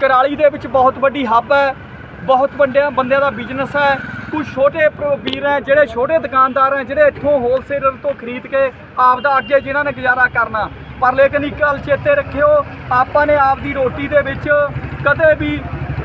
ਕਰਾਲੀ ਦੇ ਵਿੱਚ ਬਹੁਤ ਵੱਡੀ ਹੱਬ ਹੈ, ਬਹੁਤ ਵੱਡਿਆਂ ਬੰਦਿਆਂ ਦਾ ਬਿਜ਼ਨਸ ਹੈ। ਕੁਝ ਛੋਟੇ ਵੀਰ ਹੈ, ਜਿਹੜੇ ਛੋਟੇ ਦੁਕਾਨਦਾਰ ਹੈ, ਜਿਹੜੇ ਇੱਥੋਂ ਹੋਲਸੇਲਰ ਤੋਂ ਖਰੀਦ ਕੇ ਆਪ ਦਾ ਅੱਗੇ ਜਿਨ੍ਹਾਂ ਨੇ ਗੁਜ਼ਾਰਾ ਕਰਨਾ। ਪਰ ਲੇਕਿਨ ਇੱਕ ਗੱਲ ਚੇਤੇ ਰੱਖਿਓ, ਆਪਾਂ ਨੇ ਆਪਦੀ ਰੋਟੀ ਦੇ ਵਿੱਚ ਕਦੇ ਵੀ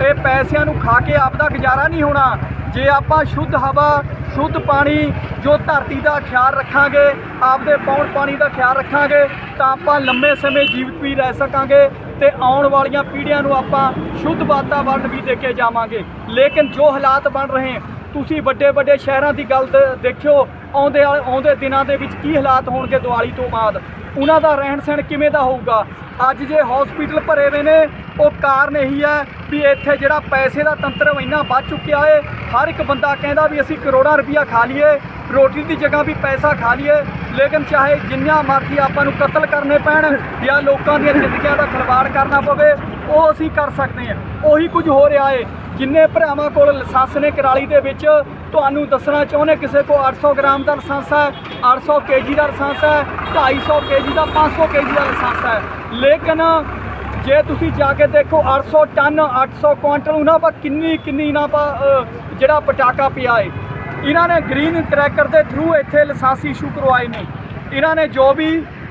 ਇਹ ਪੈਸਿਆਂ ਨੂੰ ਖਾ ਕੇ ਆਪਦਾ ਗੁਜ਼ਾਰਾ ਨਹੀਂ ਹੋਣਾ। ਜੇ ਆਪਾਂ ਸ਼ੁੱਧ ਹਵਾ, ਸ਼ੁੱਧ ਪਾਣੀ ਜੋ ਧਰਤੀ ਦਾ ਖਿਆਲ ਰੱਖਾਂਗੇ, ਆਪਦੇ ਪੌਣ ਪਾਣੀ ਦਾ ਖਿਆਲ ਰੱਖਾਂਗੇ, ਤਾਂ ਆਪਾਂ ਲੰਮੇ ਸਮੇਂ ਜੀਵਤ ਵੀ ਰਹਿ ਸਕਾਂਗੇ। ਤੇ ਆਉਣ ਵਾਲੀਆਂ ਪੀੜ੍ਹੀਆਂ ਨੂੰ ਆਪਾਂ ਸ਼ੁੱਧ ਵਾਤਾਵਰਣ ਵੀ ਦੇ ਕੇ ਜਾਵਾਂਗੇ। ਲੇਕਿਨ ਜੋ ਹਾਲਾਤ ਬਣ ਰਹੇ ਤੁਸੀਂ ਵੱਡੇ ਵੱਡੇ ਸ਼ਹਿਰਾਂ ਦੀ ਗੱਲ ਦ- ਦੇਖਿਓ, ਆਉਂਦੇ ਵਾਲੇ ਆਉਂਦੇ ਦਿਨਾਂ ਦੇ ਵਿੱਚ ਕੀ ਹਾਲਾਤ ਹੋਣਗੇ ਦੀਵਾਲੀ ਤੋਂ ਬਾਅਦ? ਉਹਨਾਂ ਦਾ ਰਹਿਣ ਸਹਿਣ ਕਿਵੇਂ ਦਾ ਹੋਊਗਾ? ਅੱਜ ਜੇ ਹਸਪੀਟਲ ਭਰੇ ਹੋਏ ਨੇ ਉਹ ਕਾਰਨ ਇਹੀ ਹੈ ਵੀ ਇੱਥੇ ਜਿਹੜਾ ਪੈਸੇ ਦਾ ਤੰਤਰ ਇੰਨਾ ਵੱਧ ਚੁੱਕਿਆ ਹੈ ਹਰ ਇੱਕ ਬੰਦਾ ਕਹਿੰਦਾ ਵੀ ਅਸੀਂ ਕਰੋੜਾਂ ਰੁਪਈਆ ਖਾ ਲਈਏ, ਰੋਟੀ ਦੀ ਜਗ੍ਹਾ ਵੀ ਪੈਸਾ ਖਾ ਲਈਏ, ਲੇਕਿਨ ਚਾਹੇ ਜਿੰਨਾ ਮਰਜ਼ੀ ਆਪਾਂ ਨੂੰ ਕਤਲ ਕਰਨੇ ਪੈਣ ਜਾਂ ਲੋਕਾਂ ਦੀਆਂ ਜ਼ਿੰਦਗੀਆਂ ਦਾ ਖਿਲਵਾੜ ਕਰਨਾ ਪਵੇ, ਉਹ ਅਸੀਂ ਕਰ ਸਕਦੇ ਹਾਂ। ਉਹੀ ਕੁਝ ਹੋ ਰਿਹਾ ਹੈ ਜਿੰਨੇ ਭਰਾਵਾਂ ਕੋਲ ਲਾਇਸੈਂਸ ਨੇ ਕਰਾਲੀ ਦੇ ਵਿੱਚ, ਤੁਹਾਨੂੰ ਦੱਸਣਾ ਚਾਹੁੰਦੇ ਕਿਸੇ ਕੋਲ 800 ਗ੍ਰਾਮ ਦਾ ਲਾਇਸੈਂਸ ਹੈ 800 ਕੇਜੀ ਦਾ ਲਾਇਸੈਂਸ ਹੈ 250 ਕੇਜੀ ਦਾ 500 ਕੇਜੀ ਦਾ ਲਾਇਸੈਂਸ ਹੈ। ਲੇਕਿਨ ਜੇ ਤੁਸੀਂ ਜਾ ਕੇ ਦੇਖੋ 800 ਟਨ 800 ਕੁਆਂਟਲ ਉਹਨਾਂ ਪਾ ਕਿੰਨੀ ਕਿੰਨੀ ਇਹਨਾਂ ਪਾ ਜਿਹੜਾ ਪਟਾਕਾ ਪਿਆ ਏ। ਇਹਨਾਂ ਨੇ ਗ੍ਰੀਨ ਟਰੈਕਰ ਦੇ ਥਰੂ ਇੱਥੇ ਲਾਇਸੈਂਸ ਇਸ਼ੂ ਕਰਵਾਏ ਨੇ। ਇਹਨਾਂ ਨੇ ਜੋ ਵੀ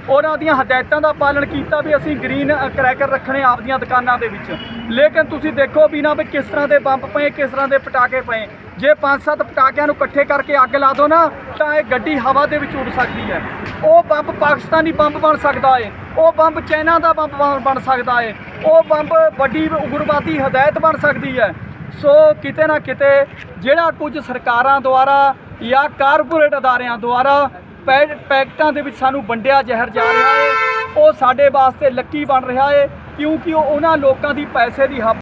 ਉਹਨਾਂ ਦੀਆਂ ਹਦਾਇਤਾਂ ਦਾ ਪਾਲਣ ਕੀਤਾ ਵੀ ਅਸੀਂ ਗ੍ਰੀਨ ਕਰੈਕਰ ਰੱਖਣੇ ਆਪਦੀਆਂ ਦੁਕਾਨਾਂ ਦੇ ਵਿੱਚ। ਲੇਕਿਨ ਤੁਸੀਂ ਦੇਖੋ ਵੀ ਨਾ ਵੀ ਕਿਸ ਤਰ੍ਹਾਂ ਦੇ ਬੰਬ ਪਏ, ਕਿਸ ਤਰ੍ਹਾਂ ਦੇ ਪਟਾਕੇ ਪਏ। ਜੇ ਪੰਜ ਸੱਤ ਪਟਾਕਿਆਂ ਨੂੰ ਇਕੱਠੇ ਕਰਕੇ ਅੱਗ ਲਾ ਦੋ ਨਾ, ਤਾਂ ਇਹ ਗੱਡੀ ਹਵਾ ਦੇ ਵਿੱਚ ਉੱਡ ਸਕਦੀ ਹੈ। ਉਹ ਬੰਬ ਪਾਕਿਸਤਾਨੀ ਬੰਬ ਬਣ ਸਕਦਾ ਏ। ਉਹ ਬੰਬ ਚਾਈਨਾ ਦਾ ਬੰਬ ਬਣ- ਬਣ ਸਕਦਾ ਏ। ਉਹ ਬੰਬ ਵੱਡੀ ਉਗਰਵਾਦੀ ਹਦਾਇਤ ਬਣ ਸਕਦੀ ਹੈ। ਸੋ ਕਿਤੇ ਨਾ ਕਿਤੇ ਜਿਹੜਾ ਕੁਝ ਸਰਕਾਰਾਂ ਦੁਆਰਾ ਜਾਂ ਕਾਰਪੋਰੇਟ ਅਦਾਰਿਆਂ ਦੁਆਰਾ ਪੈ- ਪੈਕਟਾਂ ਦੇ ਵਿੱਚ ਸਾਨੂੰ ਵੰਡਿਆ ਜ਼ਹਿਰ ਜਾ ਰਿਹਾ ਹੈ ਉਹ ਸਾਡੇ ਵਾਸਤੇ ਲੱਕੀ ਬਣ ਰਿਹਾ ਹੈ ਕਿਉਂਕਿ ਉਹ ਉਹਨਾਂ ਲੋਕਾਂ ਦੀ ਪੈਸੇ ਦੀ ਹੱਬ